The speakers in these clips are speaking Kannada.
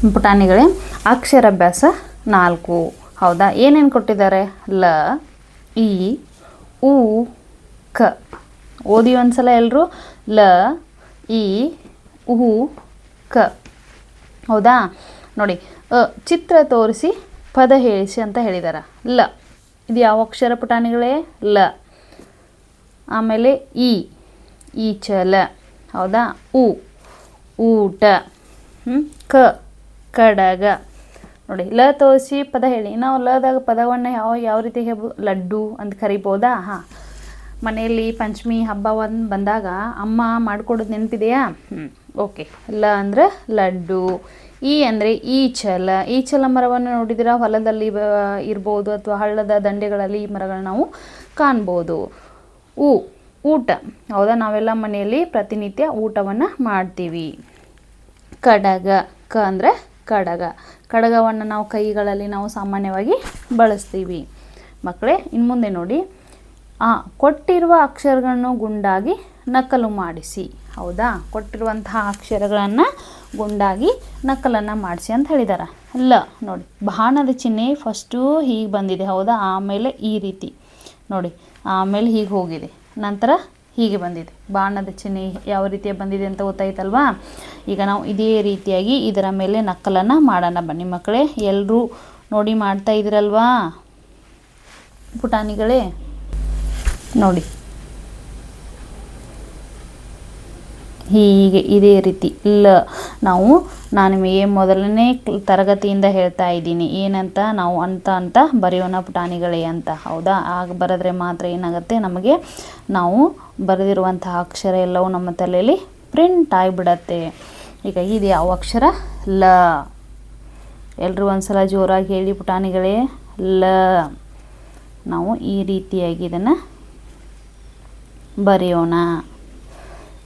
ಪುಟಾಣಿಗಳೇ. ಅಕ್ಷರಾಭ್ಯಾಸ ನಾಲ್ಕು. ಹೌದಾ? ಏನೇನು ಕೊಟ್ಟಿದ್ದಾರೆ? ಲ, ಇ, ಉ, ಕ. ಓದಿ ಒಂದ್ಸಲ ಎಲ್ಲರೂ ಲ, ಇ, ಉ, ಕ. ಹೌದಾ? ನೋಡಿ ಚಿತ್ರ ತೋರಿಸಿ, ಪದ ಹೇಳಿಸಿ ಅಂತ ಹೇಳಿದಾರೆ. ಲ. ಇದು ಯಾವ ಅಕ್ಷರ ಪುಟಾಣಿಗಳೇ? ಲ. ಆಮೇಲೆ ಇ, ಈಚಲ. ಹೌದಾ? ಉ, ಊಟ. ಕ. ಕಡಗ. ನೋಡಿ, ಲ ತೋರಿಸಿ ಪದ ಹೇಳಿ. ನಾವು ಲದಾಗ ಪದವನ್ನು ಯಾವ ಯಾವ ರೀತಿ ಹೇಳ್ಬೋದು ಲಡ್ಡು ಅಂತ ಕರಿಬೋದಾ? ಹಾಂ. ಮನೆಯಲ್ಲಿ ಪಂಚಮಿ ಹಬ್ಬ ಒಂದು ಬಂದಾಗ ಅಮ್ಮ ಮಾಡಿಕೊಡೋದು ನೆನಪಿದೆಯಾ? ಹ್ಞೂ ಓಕೆ. ಲ ಅಂದರೆ ಲಡ್ಡು. ಈ ಅಂದರೆ ಈಚಲ. ಈಚಲ ಮರವನ್ನು ನೋಡಿದಿರ? ಹೊಲದಲ್ಲಿ ಇರ್ಬೋದು ಅಥವಾ ಹಳ್ಳದ ದಂಡೆಗಳಲ್ಲಿ ಈ ಮರಗಳನ್ನ ನಾವು ಕಾಣ್ಬೋದು. ಊ ಊಟ. ಹೌದಾ? ನಾವೆಲ್ಲ ಮನೆಯಲ್ಲಿ ಪ್ರತಿನಿತ್ಯ ಊಟವನ್ನು ಮಾಡ್ತೀವಿ. ಕಡಗ. ಕ ಅಂದರೆ ಕಡಗ. ಕಡಗವನ್ನು ನಾವು ಕೈಗಳಲ್ಲಿ ನಾವು ಸಾಮಾನ್ಯವಾಗಿ ಬಳಸ್ತೀವಿ. ಮಕ್ಕಳೇ ಇನ್ನು ಮುಂದೆ ನೋಡಿ. ಆ, ಕೊಟ್ಟಿರುವ ಅಕ್ಷರಗಳನ್ನು ಗುಂಡಾಗಿ ನಕಲು ಮಾಡಿಸಿ. ಹೌದಾ? ಕೊಟ್ಟಿರುವಂತಹ ಅಕ್ಷರಗಳನ್ನು ಗುಂಡಾಗಿ ನಕಲನ್ನು ಮಾಡಿಸಿ ಅಂತ ಹೇಳಿದ್ದಾರೆ ಲ, ನೋಡಿ. ಬಾಣದ ಚಿಹ್ನೆ ಫಸ್ಟು ಹೀಗೆ ಬಂದಿದೆ. ಹೌದಾ? ಆಮೇಲೆ ಈ ರೀತಿ. ನೋಡಿ, ಆಮೇಲೆ ಹೀಗೆ ಹೋಗಿದೆ. ನಂತರ ಹೀಗೆ ಬಂದಿದೆ. ಬಾಣದ ಚಿಹ್ನೆ ಯಾವ ರೀತಿಯ ಬಂದಿದೆ ಅಂತ ಗೊತ್ತಾಯ್ತಲ್ವಾ? ಈಗ ನಾವು ಇದೇ ರೀತಿಯಾಗಿ ಇದರ ಮೇಲೆ ನಕ್ಕಲನ್ನು ಮಾಡೋಣ ಬನ್ನಿ ಮಕ್ಕಳೇ. ಎಲ್ಲರೂ ನೋಡಿ ಮಾಡ್ತಾ ಇದ್ದೀರಲ್ವಾ ಪುಟಾಣಿಗಳೇ? ನೋಡಿ. ಹೀಗೆ ಇದೇ ರೀತಿ ಲ. ನಾವು ನಾನು ನಿಮಗೆ ಮೊದಲನೇ ತರಗತಿಯಿಂದ ಹೇಳ್ತಾ ಇದ್ದೀನಿ. ಏನಂತ? ನಾವು ಅಂತ ಅಂತ ಬರೆಯೋಣ ಪುಟಾಣಿಗಳೇ ಅಂತ. ಹೌದಾ? ಆಗ ಬರೆದ್ರೆ ಮಾತ್ರ ಏನಾಗುತ್ತೆ? ನಮಗೆ ನಾವು ಬರೆದಿರುವಂತಹ ಅಕ್ಷರ ಎಲ್ಲವೂ ನಮ್ಮ ತಲೆಯಲ್ಲಿ ಪ್ರಿಂಟ್ ಆಗಿಬಿಡತ್ತೆ. ಈಗ ಇದು ಯಾವ ಅಕ್ಷರ? ಲ. ಎಲ್ಲರೂ ಒಂದ್ಸಲ ಜೋರಾಗಿ ಹೇಳಿ ಪುಟಾಣಿಗಳೇ. ಲ. ನಾವು ಈ ರೀತಿಯಾಗಿ ಇದನ್ನು ಬರೆಯೋಣ.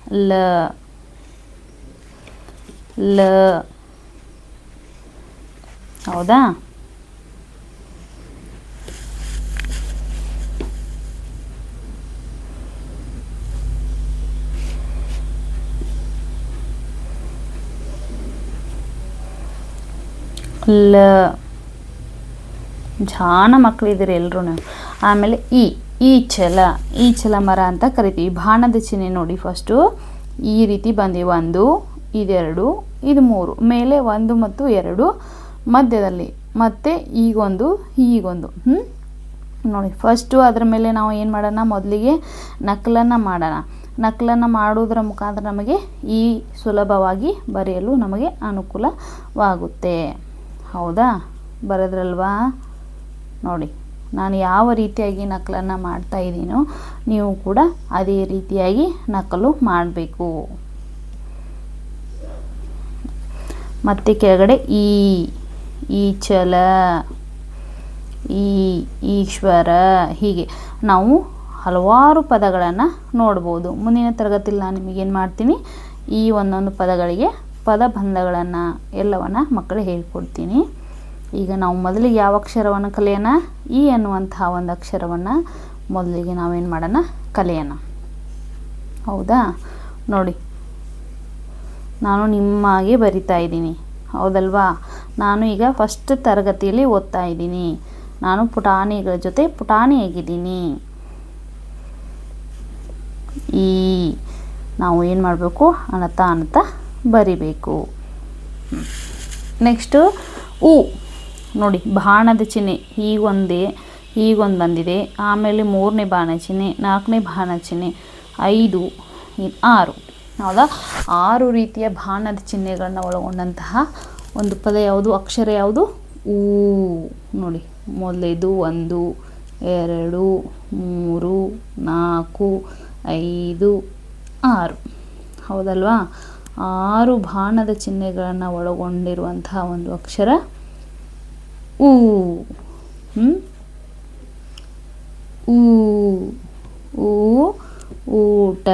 ಲ ಲ. ಹೌದಾ? ಲ. ಜಾನ ಮಕ್ಕಳಿದ್ದೀರಿ ಎಲ್ಲರೂ ಆಮೇಲೆ ಈ ಛಲ ಈ ಛಲ ಮರ ಅಂತ ಕರಿತೀವಿ. ಬಾಣದ ಚಿಹ್ನೆ ನೋಡಿ ಫಸ್ಟು ಈ ರೀತಿ ಬಂದಿ, ಒಂದು, ಇದೆರಡು, ಇದು ಮೂರು, ಮೇಲೆ ಒಂದು ಮತ್ತು ಎರಡು, ಮಧ್ಯದಲ್ಲಿ. ಮತ್ತು ಈಗೊಂದು ಈಗೊಂದು ಹ್ಞೂ ನೋಡಿ ಫಸ್ಟು ಅದರ ಮೇಲೆ ನಾವು ಏನು ಮಾಡೋಣ? ಮೊದಲಿಗೆ ನಕಲನ್ನು ಮಾಡೋಣ. ನಕಲನ್ನು ಮಾಡೋದ್ರ ಮುಖಾಂತರ ನಮಗೆ ಈ ಸುಲಭವಾಗಿ ಬರೆಯಲು ನಮಗೆ ಅನುಕೂಲವಾಗುತ್ತೆ. ಹೌದಾ? ಬರೆದ್ರಲ್ವಾ? ನೋಡಿ. ನಾನು ಯಾವ ರೀತಿಯಾಗಿ ನಕಲನ್ನು ಮಾಡ್ತಾ ಇದ್ದೀನೋ ನೀವು ಕೂಡ ಅದೇ ರೀತಿಯಾಗಿ ನಕಲು ಮಾಡಬೇಕು. ಮತ್ತೆ ಕೆಳಗಡೆ ಈ ಈಚಲ ಈ ಈಶ್ವರ, ಹೀಗೆ ನಾವು ಹಲವಾರು ಪದಗಳನ್ನು ನೋಡ್ಬೋದು. ಮುಂದಿನ ತರಗತಿಯಲ್ಲಿ ನಾನು ನಿಮಗೇನು ಮಾಡ್ತೀನಿ? ಈ ಒಂದೊಂದು ಪದಗಳಿಗೆ ಪದಬಂಧಗಳನ್ನು ಎಲ್ಲವನ್ನು ಮಕ್ಕಳು ಹೇಳ್ಕೊಡ್ತೀನಿ. ಈಗ ನಾವು ಮೊದಲಿಗೆ ಯಾವ ಅಕ್ಷರವನ್ನು ಕಲಿಯೋಣ? ಇ ಅನ್ನುವಂತಹ ಒಂದು ಅಕ್ಷರವನ್ನು ಮೊದಲಿಗೆ ನಾವೇನು ಮಾಡೋಣ? ಕಲಿಯೋಣ. ಹೌದಾ? ನೋಡಿ, ನಾನು ನಿಮ್ಮಾಗೆ ಬರಿತಾ ಇದ್ದೀನಿ. ಹೌದಲ್ವಾ? ನಾನು ಈಗ ಫಸ್ಟ್ ತರಗತಿಯಲ್ಲಿ ಓದ್ತಾ ಇದ್ದೀನಿ. ನಾನು ಪುಟಾಣಿಗಳ ಜೊತೆ ಪುಟಾಣಿಯಾಗಿದ್ದೀನಿ. ಈ, ನಾವು ಏನು ಮಾಡಬೇಕು? ಅಣತಾ ಅನತ ಬರಿಬೇಕು. ನೆಕ್ಸ್ಟು ಉ. ನೋಡಿ, ಬಾಣದ ಚಿಹ್ನೆ, ಹೀಗೊಂದೇ, ಹೀಗೊಂದು ಬಂದಿದೆ. ಆಮೇಲೆ ಮೂರನೇ ಬಾಣ ಚಿಹ್ನೆ, ನಾಲ್ಕನೇ ಬಾಣ ಚಿಹ್ನೆ, ಐದು ಆರು. ಹೌದಾ? ಆರು ರೀತಿಯ ಬಾಣದ ಚಿಹ್ನೆಗಳನ್ನ ಒಳಗೊಂಡಂತಹ ಒಂದು ಪದ ಯಾವುದು? ಅಕ್ಷರ ಯಾವುದು? ಊ. ನೋಡಿ, ಮೊದಲೇದು, ಒಂದು, ಎರಡು, ಮೂರು, ನಾಲ್ಕು, ಐದು, ಆರು. ಹೌದಲ್ವಾ? ಆರು ಬಾಣದ ಚಿಹ್ನೆಗಳನ್ನು ಒಳಗೊಂಡಿರುವಂತಹ ಒಂದು ಅಕ್ಷರ ಊ? ಊ. ಊ. ಊಟ.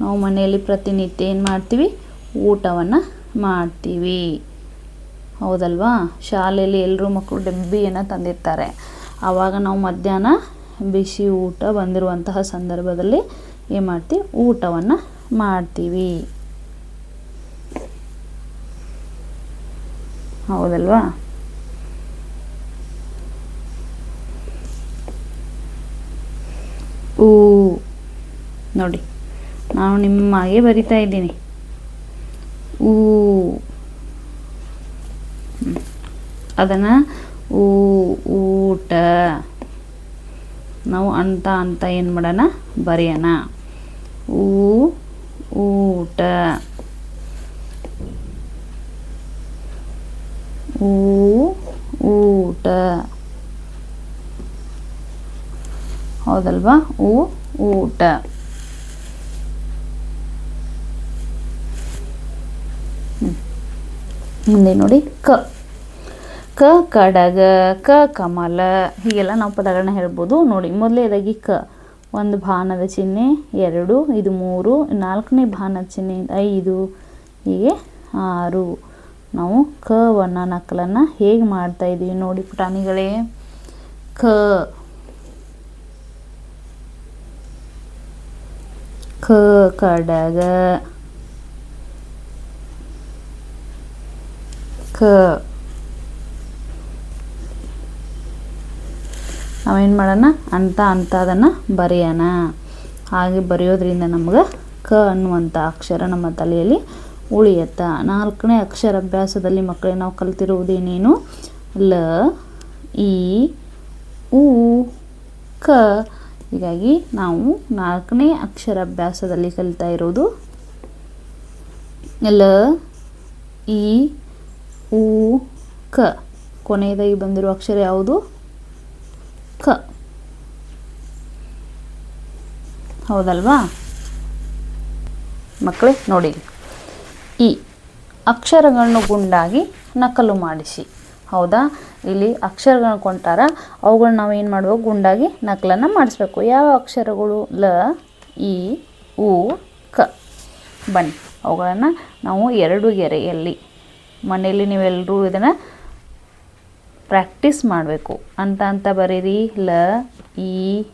ನಾವು ಮನೆಯಲ್ಲಿ ಪ್ರತಿನಿತ್ಯ ಏನು ಮಾಡ್ತೀವಿ? ಊಟವನ್ನು ಮಾಡ್ತೀವಿ. ಹೌದಲ್ವಾ? ಶಾಲೆಯಲ್ಲಿ ಎಲ್ಲರೂ ಮಕ್ಕಳು ಡಬ್ಬಿಯನ್ನು ತಂದಿರ್ತಾರೆ. ಆವಾಗ ನಾವು ಮಧ್ಯಾಹ್ನ ಬಿಸಿ ಊಟ ಬಂದಿರುವಂತಹ ಸಂದರ್ಭದಲ್ಲಿ ಏನು ಮಾಡ್ತೀವಿ? ಊಟವನ್ನು ಮಾಡ್ತೀವಿ. ಹೌದಲ್ವಾ? ಊ, ನೋಡಿ, ನಾನು ನಿಮ್ಮ ಹಾಗೆ ಬರಿತಾ ಇದ್ದೀನಿ. ಊ ಅದನ್ನು ಊ, ಊಟ. ನಾವು ಅಂತ ಅಂತ ಏನು ಮಾಡೋಣ? ಬರೆಯೋಣ. ಊ, ಊಟ. ಊ, ಊಟ. ಹೌದಲ್ವಾ? ಊ, ಊಟ. ಮುಂದೆ ನೋಡಿ ಕ. ಕ, ಕಡಗ, ಕ, ಕಮಲ. ಹೀಗೆಲ್ಲ ನಾವು ಪದಗಳನ್ನ ಹೇಳ್ಬೋದು. ನೋಡಿ, ಮೊದಲೇದಾಗಿ ಕ. ಒಂದು ಭಾನದ ಚಿಹ್ನೆ, ಎರಡು, ಇದು ಮೂರು, ನಾಲ್ಕನೇ ಭಾನದ ಚಿಹ್ನೆ, ಐದು, ಹೀಗೆ ಆರು. ನಾವು ಕ ವರ್ಣ ನಕಲನ್ನು ಹೇಗೆ ಮಾಡ್ತಾ ಇದ್ದೀವಿ ನೋಡಿ ಪುಟಾಣಿಗಳೇ. ಕ. ಕ ಕಡಗ. ಕ. ನಾವೇನು ಮಾಡೋಣ? ಅಂತ ಅಂತ ಅದನ್ನು ಬರೆಯೋಣ. ಹಾಗೆ ಬರೆಯೋದ್ರಿಂದ ನಮ್ಗೆ ಕ ಅನ್ನುವಂಥ ಅಕ್ಷರ ನಮ್ಮ ತಲೆಯಲ್ಲಿ ಉಳಿಯತ್ತ. ನಾಲ್ಕನೇ ಅಕ್ಷರ ಅಭ್ಯಾಸದಲ್ಲಿ ಮಕ್ಕಳೇ, ನಾವು ಕಲ್ತಿರುವುದೇನೇನು? ಲ ಈ ಉ, ಕ. ಹೀಗಾಗಿ ನಾವು ನಾಲ್ಕನೇ ಅಕ್ಷರ ಅಭ್ಯಾಸದಲ್ಲಿ ಕಲಿತಾ ಇರೋದು ಲ, ಇ, ಉ, ಕ. ಕೊನೆಯದಾಗಿ ಬಂದಿರುವ ಅಕ್ಷರ ಯಾವುದು? ಕ. ಹೌದಲ್ವಾ? ಮಕ್ಕಳೇ, ನೋಡಿ. ಈ ಅಕ್ಷರಗಳನ್ನು ಗುಂಡಾಗಿ ನಕಲು ಮಾಡಿಸಿ. ಹೌದಾ? ಇಲ್ಲಿ ಅಕ್ಷರಗಳನ್ನ ಕೊಂಟಾರ ಅವುಗಳನ್ನ ನಾವು ಏನು ಮಾಡಬೇಕು? ಗುಂಡಾಗಿ ನಕಲನ್ನು ಮಾಡಿಸ್ಬೇಕು. ಯಾವ ಅಕ್ಷರಗಳು? ಲ, ಇ, ಉ, ಕ. ಬನ್ನಿ, ಅವುಗಳನ್ನು ನಾವು ಎರಡು ಗೆರೆಯಲ್ಲಿ, ಮನೆಯಲ್ಲಿ ನೀವೆಲ್ಲರೂ ಇದನ್ನು ಪ್ರಾಕ್ಟೀಸ್ ಮಾಡಬೇಕು. ಅಂತ ಅಂತ ಬರೀರಿ. ಲ, ಇ,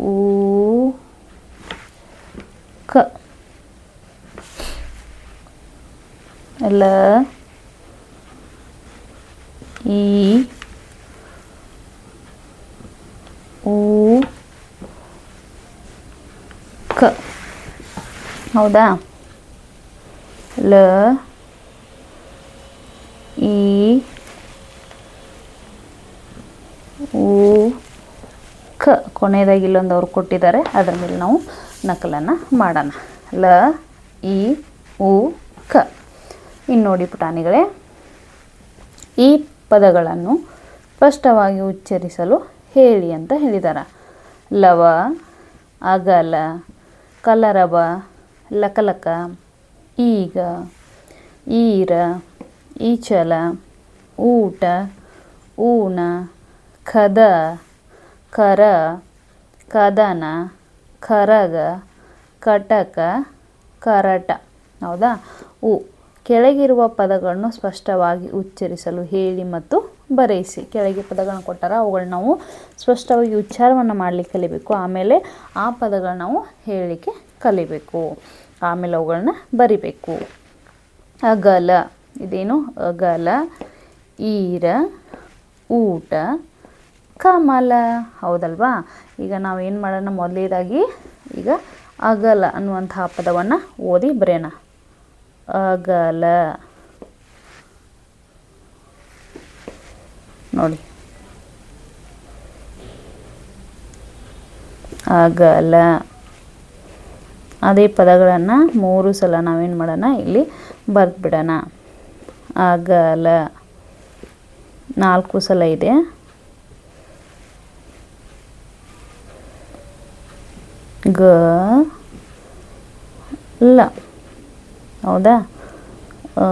ಉ, ಕ. ಲ ಈ ಉ ಕ ಹೌದಾ? ಲ ಇ ಉ ಕ ಕೊನೆಯದಾಗಿ ಇಲ್ಲೊಂದು ಅವ್ರು ಕೊಟ್ಟಿದ್ದಾರೆ. ಅದರ ಮೇಲೆ ನಾವು ನಕಲನ್ನು ಮಾಡೋಣ. ಲ ಇ ಉ ಕ ಇನ್ನು ನೋಡಿ ಪುಟಾಣಿಗಳೇ. ಈ ಪದಗಳನ್ನು ಸ್ಪಷ್ಟವಾಗಿ ಉಚ್ಚರಿಸಲು ಹೇಳಿ ಅಂತ ಹೇಳಿದ್ದಾರೆ ಲವ, ಅಗಲ, ಕಲರವ, ಲಕಲಕ, ಈಗ, ಈರ, ಈಚಲ, ಊಟ, ಊಣ ಖದ ಕರ, ಕದನ, ಕರಗ, ಕಟಕ, ಕರಟ. ಹೌದಾ? ಉ. ಕೆಳಗಿರುವ ಪದಗಳನ್ನು ಸ್ಪಷ್ಟವಾಗಿ ಉಚ್ಚರಿಸಲು ಹೇಳಿ ಮತ್ತು ಬರೆಯಿಸಿ. ಕೆಳಗೆ ಪದಗಳನ್ನು ಕೊಟ್ಟಾರ, ಅವುಗಳನ್ನ ನಾವು ಸ್ಪಷ್ಟವಾಗಿ ಉಚ್ಚಾರವನ್ನು ಮಾಡಲಿಕ್ಕೆ ಕಲಿಬೇಕು. ಆಮೇಲೆ ಆ ಪದಗಳನ್ನ ನಾವು ಹೇಳಲಿಕ್ಕೆ ಕಲಿಬೇಕು. ಆಮೇಲೆ ಅವುಗಳನ್ನ ಬರಿಬೇಕು. ಅಗಲ, ಇದೇನು? ಅಗಲ, ಈರ, ಊಟ, ಕಮಲ. ಹೌದಲ್ವಾ? ಈಗ ನಾವು ಏನು ಮಾಡೋಣ? ಮೊದಲೇದಾಗಿ ಈಗ ಅಗಲ ಅನ್ನುವಂತಹ ಪದವನ್ನು ಓದಿ ಬರೆಯೋಣ. ಅಗಲ ನೋಡಿ. ಆಗಲ್ಲ. ಅದೇ ಪದಗಳನ್ನು ಮೂರು ಸಲ ನಾವೇನು ಮಾಡೋಣ? ಇಲ್ಲಿ ಬರೆದ್ಬಿಡೋಣ. ಆಗಲ್ಲ. ನಾಲ್ಕು ಸಲ ಇದೆ. ಗ, ಲ. ಹೌದಾ? ಅ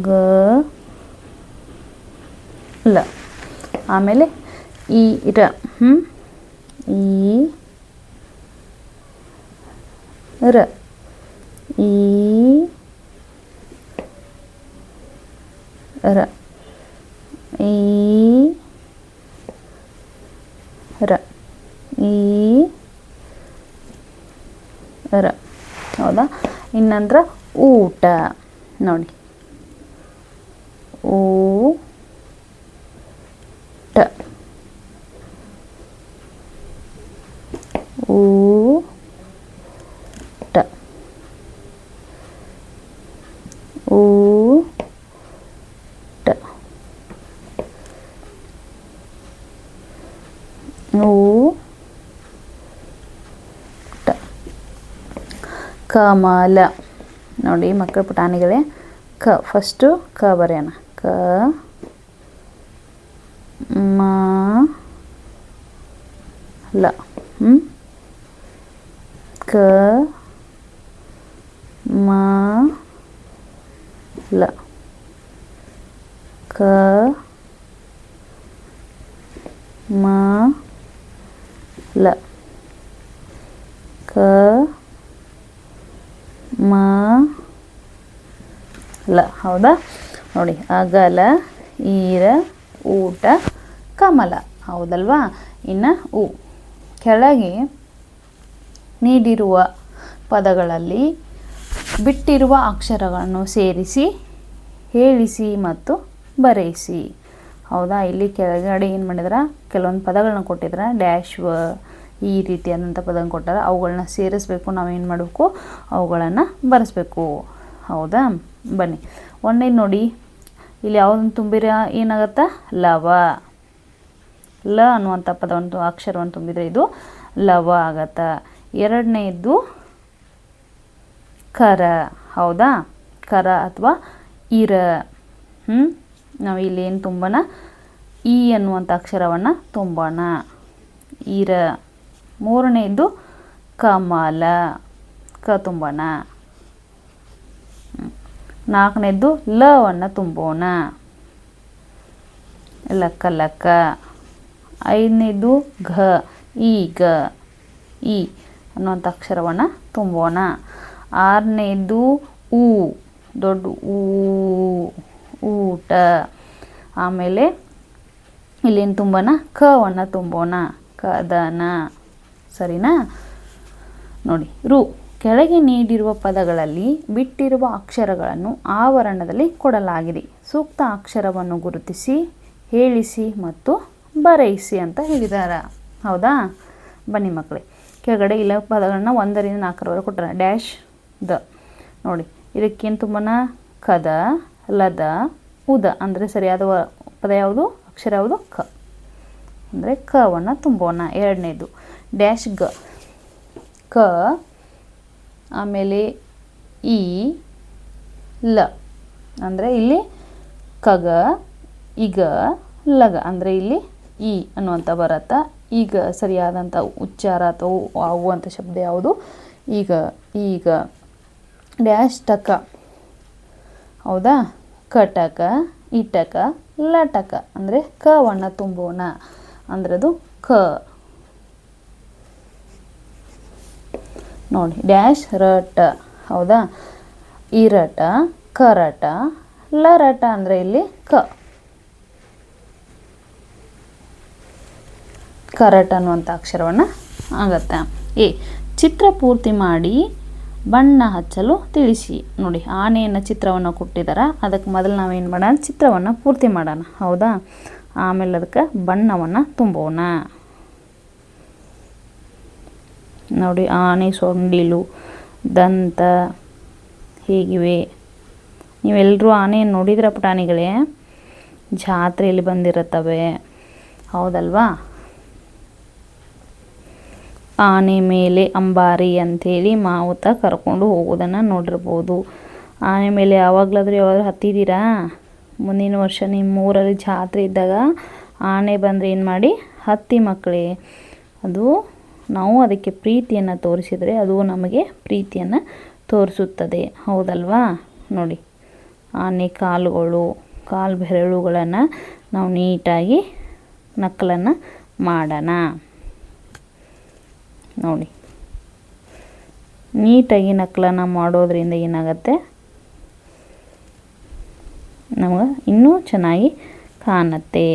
ಗ ಲ. ಆಮೇಲೆ ಈ ರ. ಹ್ಞೂ ಈ ರ. ಈ ರ ಈ ರ ಈ ರ ಹೌದಾ ಇನ್ನಂತರ ಊಟ. ನೋಡಿ. ಊ ಟ. ಊ ಟ. ಊ ಟ ಊ ಟ ಕಮಲ. ನೋಡಿ ಮಕ್ಕಳ ಪುಟಾಣಿಗಳೇ. ಕ ಫಸ್ಟು ಕ ಬರೆಯೋಣ. ಕ, ಮ, ಲ ಕ, ಮ, ಲ. ಕ, ಮ, ಲ. ಕ ಮ, ಲ, ಹೌದಾ? ನೋಡಿ, ಅಗಲ, ಈರ, ಊಟ, ಕಮಲ, ಹೌದಲ್ವಾ? ಇನ್ನು ಉ. ಕೆಳಗೆ ನೀಡಿರುವ ಪದಗಳಲ್ಲಿ ಬಿಟ್ಟಿರುವ ಅಕ್ಷರಗಳನ್ನು ಸೇರಿಸಿ, ಹೇಳಿಸಿ ಮತ್ತು ಬರೆಯಿಸಿ ಹೌದಾ? ಇಲ್ಲಿ ಕೆಳಗಡೆ ಏನು ಮಾಡಿದ್ರೆ? ಕೆಲವೊಂದು ಪದಗಳನ್ನ ಕೊಟ್ಟಿದ್ರೆ? ಡ್ಯಾಶ್ ಈ ರೀತಿಯಾದಂಥ ಪದ ಕೊಟ್ಟಾರೆ ಅವುಗಳನ್ನ ಸೇರಿಸ್ಬೇಕು, ನಾವೇನು ಮಾಡಬೇಕು? ಅವುಗಳನ್ನು ಬರೆಸ್ಬೇಕು. ಹೌದಾ? ಬನ್ನಿ. ಒಂದೇ ನೋಡಿ. ಇಲ್ಲಿ ಯಾವುದನ್ನು ತುಂಬಿರ ಏನಾಗುತ್ತೆ? ಲವ. ಲ ಅನ್ನುವಂಥ ಪದವನ್ನು, ಅಕ್ಷರವನ್ನು ತುಂಬಿದರೆ ಇದು ಲವ ಆಗತ್ತ? ಎರಡನೇದು ಕರ. ಹೌದಾ? ಕರ ಅಥವಾ ಇರ. ಹ್ಞೂ ನಾವು ಇಲ್ಲಿ ಏನು ತುಂಬೋಣ ಈ ಅನ್ನುವಂಥ ಅಕ್ಷರವನ್ನು ತುಂಬೋಣ ಇರ. ಮೂರನೇದು ಕಮಲ ಕ ತುಂಬೋಣ. ನಾಲ್ಕನೇದು ಲವನ್ನು ತುಂಬೋಣ. ಲಕ್ಕ ಲಕ್ಕ ಐದನೇದು ಘ, ಈಗ, ಈ ಅನ್ನುವಂಥ ಅಕ್ಷರವನ್ನು ತುಂಬೋಣ. ಆರನೇದು ಊ, ದೊಡ್ಡ ಊ, ಊಟ. ಆಮೇಲೆ ಇಲ್ಲೇನು ತುಂಬೋಣ ಕವನ್ನು ತುಂಬೋಣ. ಕದನ. ಸರಿನಾ? ನೋಡಿ, ರು, ಕೆಳಗೆ ನೀಡಿರುವ ಪದಗಳಲ್ಲಿ ಬಿಟ್ಟಿರುವ ಅಕ್ಷರಗಳನ್ನು ಆವರಣದಲ್ಲಿ ಕೊಡಲಾಗಿದೆ. ಸೂಕ್ತ ಅಕ್ಷರವನ್ನು ಗುರುತಿಸಿ, ಹೇಳಿಸಿ ಮತ್ತು ಬರೆಯಿಸಿ ಅಂತ ಹೇಳಿದಾರ. ಹೌದಾ? ಬನ್ನಿ ಮಕ್ಕಳೇ, ಕೆಳಗಡೆ ಇಲ್ಲ ಪದಗಳನ್ನ ಒಂದರಿಂದ ನಾಲ್ಕರವರೆಗೆ ಕೊಟ್ಟಾರ ಡ್ಯಾಶ್ ದ. ನೋಡಿ, ಇದಕ್ಕೇನು ತುಂಬನ? ಕದ, ಲದ, ಉದ. ಅಂದರೆ ಸರಿಯಾದ ಪದ ಯಾವುದು? ಅಕ್ಷರ ಯಾವುದು? ಕ. ಅಂದರೆ ಕವನ್ನು ತುಂಬೋಣ. ಎರಡನೇದು ಡ್ಯಾಶ್ ಗ. ಕ, ಆಮೇಲೆ ಇ, ಲ. ಅಂದರೆ ಇಲ್ಲಿ ಕಗ ಈಗ ಲಗ. ಅಂದರೆ ಇಲ್ಲಿ ಇ ಅನ್ನುವಂಥ ಬರತ್ತ. ಈಗ ಸರಿಯಾದಂಥ ಉಚ್ಚಾರ ಅಥವಾ ಆಗುವಂಥ ಶಬ್ದ ಯಾವುದು? ಈಗ ಈಗ. ಡ್ಯಾಶ್ ಟಕ. ಹೌದಾ? ಕಟಕ, ಇಟಕ, ಲಟಕ. ಅಂದರೆ ಕವನ್ನು ತುಂಬೋಣ ಅಂದ್ರದು ಅದು ಕ. ನೋಡಿ ಡ್ಯಾಶ್ ರಟ ಹೌದಾ? ಇರಟ ಕರಟ ಲರಟ ಅಂದರೆ ಇಲ್ಲಿ ಕ. ಕರಟ ಅನ್ನುವಂಥ ಅಕ್ಷರವನ್ನು ಆಗತ್ತೆ. ಎ, ಚಿತ್ರ ಪೂರ್ತಿ ಮಾಡಿ ಬಣ್ಣ ಹಚ್ಚಲು ತಿಳಿಸಿ. ನೋಡಿ, ಆನೆಯನ್ನು ಚಿತ್ರವನ್ನು ಕೊಟ್ಟಿದ್ದಾರೆ ಅದಕ್ಕೆ ಮೊದಲು ನಾವೇನು ಮಾಡೋಣ? ಚಿತ್ರವನ್ನು ಪೂರ್ತಿ ಮಾಡೋಣ. ಹೌದಾ? ಆಮೇಲೆ ಅದಕ್ಕೆ ಬಣ್ಣವನ್ನು ತುಂಬೋಣ. ನೋಡಿ, ಆನೆ, ಸೊಂಡಿಲು, ದಂತ ಹೀಗಿವೆ. ನೀವೆಲ್ಲರೂ ಆನೆಯನ್ನು ನೋಡಿದ್ರ ಪುಟಾಣಿಗಳೇ? ಜಾತ್ರೆಯಲ್ಲಿ ಬಂದಿರುತ್ತವೆ. ಹೌದಲ್ವಾ? ಆನೆ ಮೇಲೆ ಅಂಬಾರಿ ಅಂಥೇಳಿ ಮಾವುತ ಕರ್ಕೊಂಡು ಹೋಗೋದನ್ನು ನೋಡಿರ್ಬೋದು. ಆನೆ ಮೇಲೆ ಯಾವಾಗಲಾದರೂ ಯಾವಾಗಲೂ ಹತ್ತಿದ್ದೀರಾ? ಮುಂದಿನ ವರ್ಷ ನಿಮ್ಮ ಊರಲ್ಲಿ ಜಾತ್ರೆ ಇದ್ದಾಗ ಆನೆ ಬಂದರೆ ಏನು ಮಾಡಿ ಹತ್ತಿ ಮಕ್ಕಳೇ. ಅದು ನಾವು ಅದಕ್ಕೆ ಪ್ರೀತಿಯನ್ನು ತೋರಿಸಿದರೆ ಅದು ನಮಗೆ ಪ್ರೀತಿಯನ್ನು ತೋರಿಸುತ್ತದೆ. ಹೌದಲ್ವಾ? ನೋಡಿ, ಆನೆ ಕಾಲುಗಳು, ಕಾಲು ಬೆರಳುಗಳನ್ನು ನಾವು ನೀಟಾಗಿ ನಕ್ಕಲನ್ನು ಮಾಡೋಣ. ನೋಡಿ, ನೀಟಾಗಿ ನಕ್ಕಲನ್ನು ಮಾಡೋದ್ರಿಂದ ಏನಾಗುತ್ತೆ? ನಮಗೆ ಇನ್ನೂ ಚೆನ್ನಾಗಿ ಕಾಣುತ್ತೆ.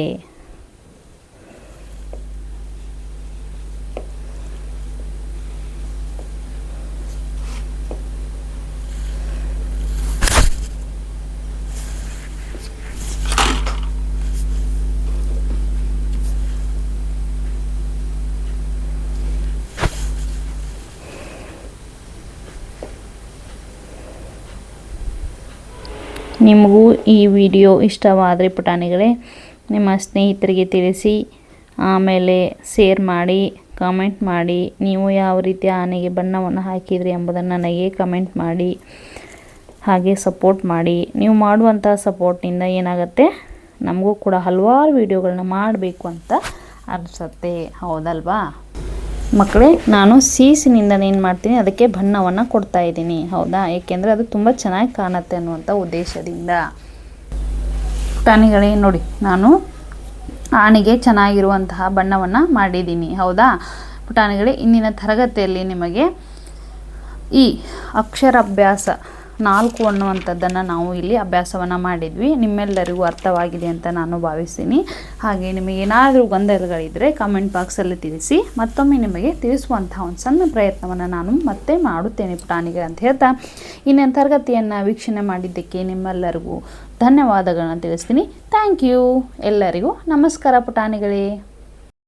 ನಿಮಗೂ ಈ ವಿಡಿಯೋ ಇಷ್ಟವಾದರೆ ಪುಟಾಣಿಗಳೇ, ನಿಮ್ಮ ಸ್ನೇಹಿತರಿಗೆ ತಿಳಿಸಿ, ಆಮೇಲೆ ಶೇರ್ ಮಾಡಿ, ಕಾಮೆಂಟ್ ಮಾಡಿ, ನೀವು ಯಾವ ರೀತಿ ಆನೆಗೆ ಬಣ್ಣವನ್ನು ಹಾಕಿದ್ರಿ ಎಂಬುದನ್ನು ನನಗೆ ಕಮೆಂಟ್ ಮಾಡಿ, ಹಾಗೆ ಸಪೋರ್ಟ್ ಮಾಡಿ. ನೀವು ಮಾಡುವಂಥ ಸಪೋರ್ಟ್ನಿಂದ ಏನಾಗುತ್ತೆ? ನಮಗೂ ಕೂಡ ಹಲವಾರು ವೀಡಿಯೋಗಳನ್ನ ಮಾಡಬೇಕು ಅಂತ ಅನಿಸುತ್ತೆ. ಹೌದಲ್ವಾ? ಮಕ್ಕಳೇ, ನಾನು ಸೀಸಿನಿಂದ ಏನು ಮಾಡ್ತೀನಿ, ಅದಕ್ಕೆ ಬಣ್ಣವನ್ನು ಕೊಡ್ತಾ ಇದ್ದೀನಿ. ಹೌದಾ? ಏಕೆಂದರೆ ಅದು ತುಂಬ ಚೆನ್ನಾಗಿ ಕಾಣುತ್ತೆ ಅನ್ನುವಂಥ ಉದ್ದೇಶದಿಂದ. ಪ್ರಾಣಿಗಳೇ, ನೋಡಿ, ನಾನು ಆನೆಗೆ ಚೆನ್ನಾಗಿರುವಂತಹ ಬಣ್ಣವನ್ನು ಮಾಡಿದ್ದೀನಿ. ಹೌದಾ? ಪುಟಾಣಿಗಳೇ ಇಂದಿನ ತರಗತಿಯಲ್ಲಿ ನಿಮಗೆ ಈ ಅಕ್ಷರಾಭ್ಯಾಸ ನಾಲ್ಕು ಅನ್ನುವಂಥದ್ದನ್ನು ನಾವು ಇಲ್ಲಿ ಅಭ್ಯಾಸವನ್ನು ಮಾಡಿದ್ವಿ. ನಿಮ್ಮೆಲ್ಲರಿಗೂ ಅರ್ಥವಾಗಿದೆ ಅಂತ ನಾನು ಭಾವಿಸ್ತೀನಿ. ಹಾಗೆ ನಿಮಗೆ ಏನಾದರೂ ಗೊಂದಲಗಳಿದ್ದರೆ ಕಮೆಂಟ್ ಬಾಕ್ಸಲ್ಲಿ ತಿಳಿಸಿ. ಮತ್ತೊಮ್ಮೆ ನಿಮಗೆ ತಿಳಿಸುವಂತಹ ಒಂದು ಸಣ್ಣ ಪ್ರಯತ್ನವನ್ನು ನಾನು ಮತ್ತೆ ಮಾಡುತ್ತೇನೆ ಪ್ರಾಣಿಗೆ ಅಂತ ಹೇಳ್ತಾ. ಇನ್ನೊಂದು ತರಗತಿಯನ್ನು ವೀಕ್ಷಣೆ ಮಾಡಿದ್ದಕ್ಕೆ ನಿಮ್ಮೆಲ್ಲರಿಗೂ ಧನ್ಯವಾದಗಳನ್ನು ತಿಳಿಸ್ತೀನಿ. ಥ್ಯಾಂಕ್ ಯು ಎಲ್ಲರಿಗೂ ನಮಸ್ಕಾರ ಪುಟಾಣಿಗಳೇ.